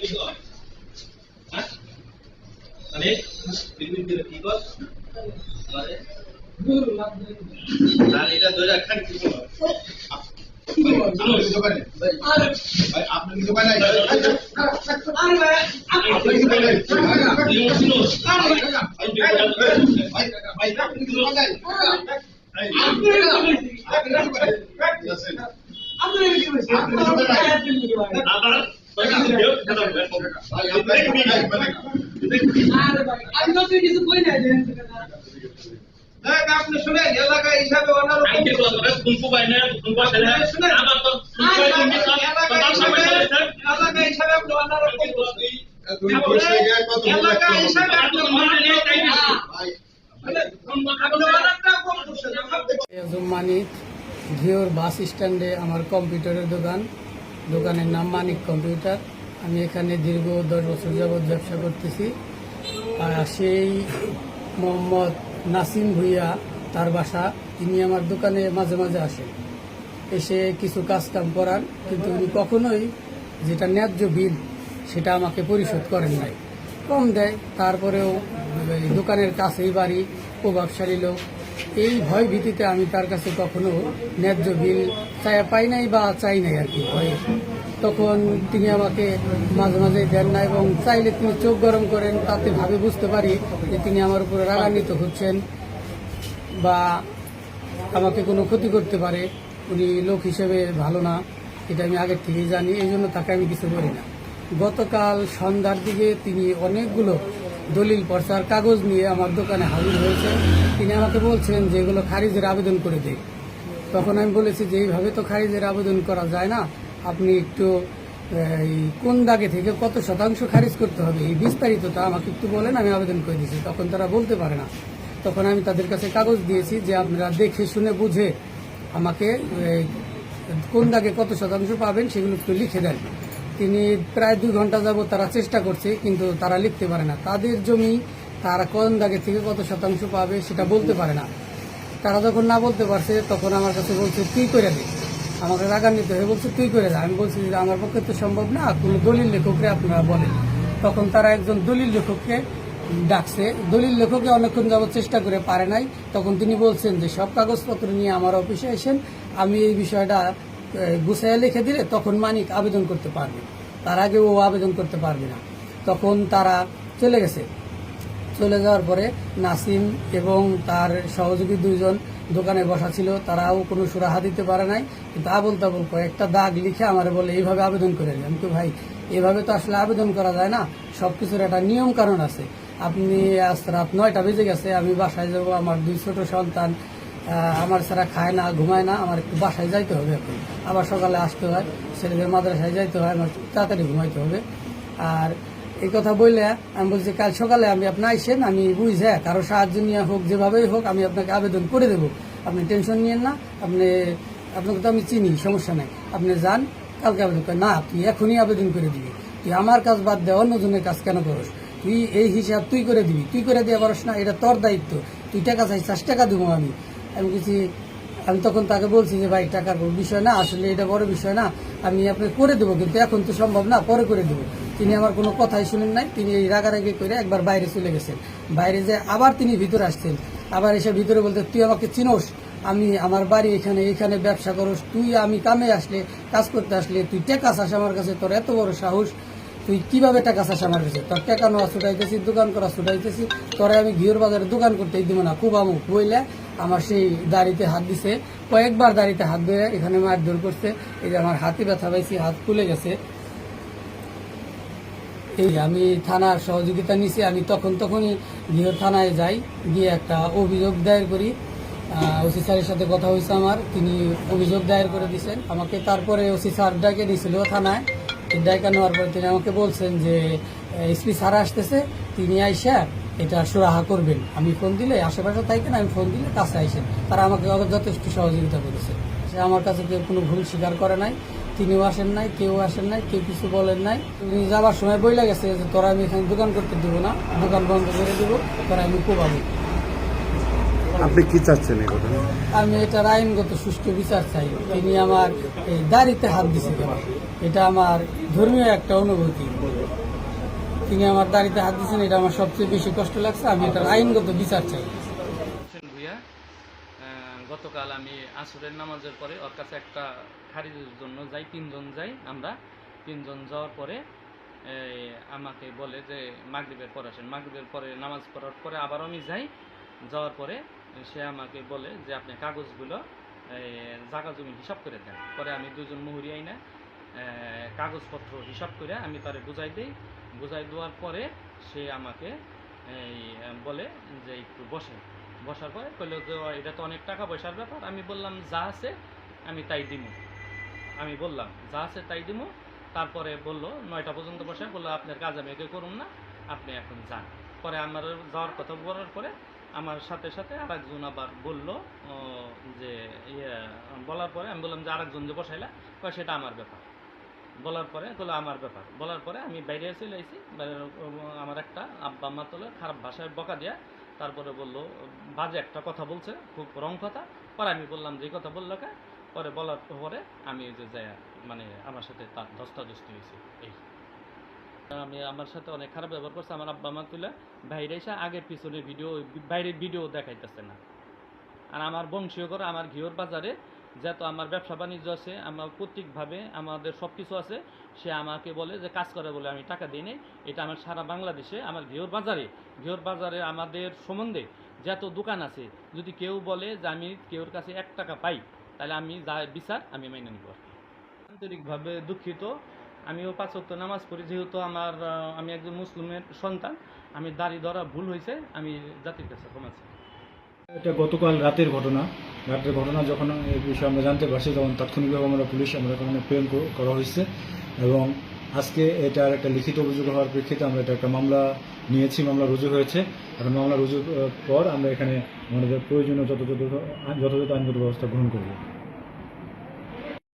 কি হয়? হ্যাঁ? মানে বিদ্যুৎ কি কর আমারে আর এটা ধরে খান কি বল? আপনার কিছু পাই নাই আপনার কিছু পাই নাই ভাই কিছু পাই নাই আবার ভাই আপনার কিছু পাই নাই আপনি শুনেন মানিক ঘিওর বাস স্ট্যান্ডে আমার কম্পিউটারের দোকান। দোকানের নাম মানিক কম্পিউটার। আমি এখানে দীর্ঘ দশ বছর যাবৎ ব্যবসা করতেছি। আর সেই মোহাম্মদ নাসিম ভুইয়া, তার বাসা, তিনি আমার দোকানে মাঝে মাঝে আসেন। এসে কিছু কাজ কাম করান, কিন্তু উনি কখনোই যেটা ন্যায্য বিল, সেটা আমাকে পরিশোধ করেন নাই। কম দেয়, তারপরেও দোকানের কাছেই বাড়ি প্রভাবশালী লোক। এই ভয় ভীতিতে আমি তার কাছে কখনো ন্যায্য বিল চাই পাই নাই বা চাই নাই আর কি, ভয়ে। তখন তিনি আমাকে মাঝে মাঝে দেন না এবং চাইলে তিনি চোখ গরম করেন, তাতে ভাবে বুঝতে পারি যে তিনি আমার উপরে রাগান্বিত হচ্ছেন বা আমাকে কোনো ক্ষতি করতে পারে। উনি লোক হিসেবে ভালো না, এটা আমি আগের থেকেই জানি, এই জন্য তাকে আমি কিছু বলি না। গতকাল সন্ধ্যার দিকে তিনি অনেকগুলো দলিল পর্চার কাগজ নিয়ে আমার দোকানে হাজির হয়েছে। তিনি আমাকে বলছেন যে এগুলো খারিজের আবেদন করে দেয় তখন আমি বলেছি যে এইভাবে তো খারিজের আবেদন করা যায় না আপনি একটু কোন দাগে থেকে কত শতাংশ খারিজ করতে হবে এই বিস্তারিতটা আমাকে একটু বলেন, আমি আবেদন করে দিয়েছি তখন তারা বলতে পারে না। তখন আমি তাদের কাছে কাগজ দিয়েছি যে আপনারা দেখে শুনে বুঝে আমাকে কোন দাগে কত শতাংশ পাবেন সেগুলো একটু লিখে দেন। তিনি প্রায় দুই ঘণ্টা যাবত তারা চেষ্টা করছে, কিন্তু তারা লিখতে পারে না। তাদের জমি তারা কোন দাগে থেকে কত শতাংশ পাবে সেটা বলতে পারে না। তারা যখন না বলতে পারছে, তখন আমার কাছে বলছে তুই করে দে আমাকে রাগান্বিত হয়ে বলছে, তুই করে দে আমি বলছি যে আমার পক্ষে তো সম্ভব না, কোনো দলিল লেখকরে আপনারা বলেন। তখন তারা একজন দলিল লেখককে ডাকছে। দলিল লেখকে অনেকক্ষণ যাবত চেষ্টা করে পারে নাই। তখন তিনি বলছেন যে, সব কাগজপত্র নিয়ে আমার অফিসে এসেন আমি এই বিষয়টা গুছাইয়া লিখে দিলে তখন মানিক আবেদন করতে পারবে। তার আগে ও আবেদন করতে পারবে না। তখন তারা চলে গেছে। চলে যাওয়ার পরে নাসিম এবং তার সহযোগী দুইজন দোকানে বসা ছিল, তারাও কোনো সুরাহা দিতে পারে নাই। কিন্তু আবল তাবল কয়েকটা দাগ লিখে আমার বলে এইভাবে আবেদন করে আমি তো ভাই, এভাবে তো আসলে আবেদন করা যায় না। সব কিছুর একটা নিয়ম কারণ আছে। আপনি আজ রাত নয়টা বেজে গেছে, আমি বাসায় যাব, আমার দুই ছোট সন্তান আমার ছাড়া খায় না, ঘুমায় না, আমার একটু বাসায় যাইতে হবে এখন আবার সকালে আসতে হয়, ছেলেদের মাদ্রাসায় যাইতে হয়, আমার তাড়াতাড়ি ঘুমাইতে হবে। আর এই কথা বললে আমি বলছি, কাল সকালে আমি আপনি আইসেন, আমি বুঝে কারও সাহায্য নিয়ে হোক, যেভাবেই হোক, আমি আপনাকে আবেদন করে দেবো। আপনি টেনশন নিয়েন না, আপনি আপনাকে তো আমি চিনি, সমস্যা নাই। আপনি যান, কালকে আবেদন করেন। না, তুই এখনই আবেদন করে দিবি। তুই আমার কাজ বাদ দে অন্যজনের কাজ কেন করস? তুই এই হিসাব তুই করে দিবি। তুই করে দিয়ে পারস না, এটা তোর দায়িত্ব। তুই টাকা চাইছিস টাকা দেবো আমি। আমি কিছু আমি তখন তাকে বলছি যে, ভাই, টাকার বিষয় না, আসলে এটা বড় বিষয় না। আমি আপনাকে করে দেবো, কিন্তু এখন তো সম্ভব না, পরে করে দেবো। তিনি আমার কোনো কথাই শুনেন নাই। তিনি এই রাগারাগি করে একবার বাইরে চলে গেছেন। বাইরে যে আবার তিনি ভিতরে আসছেন। আবার এসে ভিতরে বলতে, তুই আমাকে চিনোস? আমি আমার বাড়ি এখানে এখানে ব্যবসা করস। তুই আমি কামে আসলে, কাজ করতে আসলে, তুই টেকা চাস আমার কাছে? তোর এত বড় সাহস। তুই কীভাবে টাকা চাস আমার কাছে? তোর টাকা নেওয়া ছুটাইতেছি, দোকান করা ছুটাইতেছি। তোরে আমি ঘিওর বাজারে দোকান করতে দিব না। খুব আমুক বইলে আমার সেই দাড়িতে হাত দিছে। কয়েকবার দাড়িতে হাত ধরে এখানে মারধর করছে। এই যে আমার হাতে ব্যথা পাইছি, হাত খুলে গেছে। এই আমি থানার সহযোগিতা নিছি, আমি তখন তখনই গৃহ থানায় যাই, গিয়ে একটা অভিযোগ দায়ের করি। ওসি স্যারের সাথে কথা হয়েছে আমার, তিনি অভিযোগ দায়ের করে দিয়েছেন। আমাকে তারপরে ওসি স্যার ডাকে দিয়েছিল থানায় ডাকা নেওয়ার পরে তিনি আমাকে বলছেন যে, এসপি স্যার আসতেছে, তিনি আইসা এটা সুরাহা করবেন। আমি ফোন দিলে, আশেপাশে থাকেন, আমি ফোন দিলে কাছে আইসেন। তারা আমাকে যথেষ্ট সহযোগিতা করেছে। সে আমার কাছে কেউ কোনো ভুল স্বীকার করে নাই। তিনিও আসেন নাই কেউ আসেন নাই কেউ কিছু বলেন নাই। উনি যাবার সময় বইলা গেছে যে তোরা আমি এখানে দোকান করতে দেবো না দোকান বন্ধ করে দেবো তোরা আমি কোবাবো আপনি কি চাচ্ছেন এই ঘটনা আমি এটার আইনগত সুষ্ঠু বিচার চাই। তিনি আমার এই দাড়িতে হাত দিছে কেন? এটা আমার ধর্মীয় একটা অনুভূতি। তিনি আমার দাড়িতে হাত দিচ্ছেন এটা আমার সবচেয়ে বেশি কষ্ট লাগছে। আমি এটার আইনগত বিচার চাই। গতকাল আমি আসরের নামাজের পরে ওর কাছে একটা খারিজের জন্য যাই, তিনজন যাই আমরা। তিনজন যাওয়ার পরে আমাকে বলে যে মাগরিবের পরে আসেন। মাগরিবের পরে নামাজ পড়ার পরে আবার আমি যাই। যাওয়ার পরে সে আমাকে বলে যে আপনি কাগজগুলো জাগা জমি হিসাব করে দেন। পরে আমি দুজন মুহুরি আইনা কাগজপত্র হিসাব করে আমি তারে বুঝাই দিই। বুঝাই দেওয়ার পরে সে আমাকে বলে যে একটু বসে বসার পরে কইলো যে এটা তো অনেক টাকা পয়সার ব্যাপার। আমি বললাম, যা আছে আমি তাই দিব আমি বললাম, যা আছে তাই দিব তারপরে বলল, নয়টা পর্যন্ত বসে। বলল, আপনার কাজ আমি একে করুন না, আপনি এখন যান। পরে আমার যাওয়ার কথা বলার পরে আমার সাথে সাথে আরেকজন আবার বলল যে ইয়ে বলার পরে আমি বললাম যে, আরেকজন যে বসাইলা সেটা আমার ব্যাপার। বলার পরে বলল আমার ব্যাপার। বলার পরে আমি বাইরে চলে আইছি আমার একটা আব্বা আম্মা তোলে খারাপ ভাষায় বকা দিয়া তারপরে বলল, বাজে একটা কথা বলছে, খুব রং কথা পরে আমি বললাম, যে কথা বলল কে? পরে বলার পরে আমি ওই যে যাই মানে আমার সাথে তার ধস্তাধস্তি হয়েছে, এই। আমি আমার সাথে অনেক খারাপ ব্যবহার করছে, আমার আব্বা মা তুলে বাইরে এসে আগের পিছনে ভিডিও, বাইরের ভিডিও দেখাইতেছে না। আর আমার বংশীয় করে আমার ঘিওর বাজারে যত আমার ব্যবসা বাণিজ্য আছে, আমার প্রত্যেকভাবে আমাদের সব কিছু আছে, সে আমাকে বলে যে, কাজ করে বলে আমি টাকা দিই নাই। এটা আমার সারা বাংলাদেশে, আমার ঘিওর বাজারে ঘিওর বাজারে আমাদের সম্বন্ধে যত দোকান আছে, যদি কেউ বলে যে, আমি কেউর কাছে এক টাকা পাই, তাহলে আমি যা বিচার আমি মেনে নিব। আন্তরিকভাবে দুঃখিত। আমিও পাঁচ ওয়াক্ত নামাজ পড়ি, যেহেতু আমার আমি একজন মুসলিমের সন্তান, আমি দাড়ি ধরা ভুল হয়েছে, আমি জাতির কাছে ক্ষমা চাই। এটা গতকাল রাতের ঘটনা। রাতের ঘটনা যখন এই বিষয়ে আমরা জানতে পারছি, তখন তাৎক্ষণিকভাবে আমরা পুলিশ, আমরা ওখানে প্রেরণ করা হয়েছে এবং আজকে এটার একটা লিখিত অভিযোগ হওয়ার প্রেক্ষিতে আমরা এটা একটা মামলা নিয়েছি, মামলা রুজু হয়েছে। এখন মামলা রুজুর পর আমরা এখানে আমাদের প্রয়োজনীয় যথাযথ যথাযথ আইনগত ব্যবস্থা গ্রহণ করব।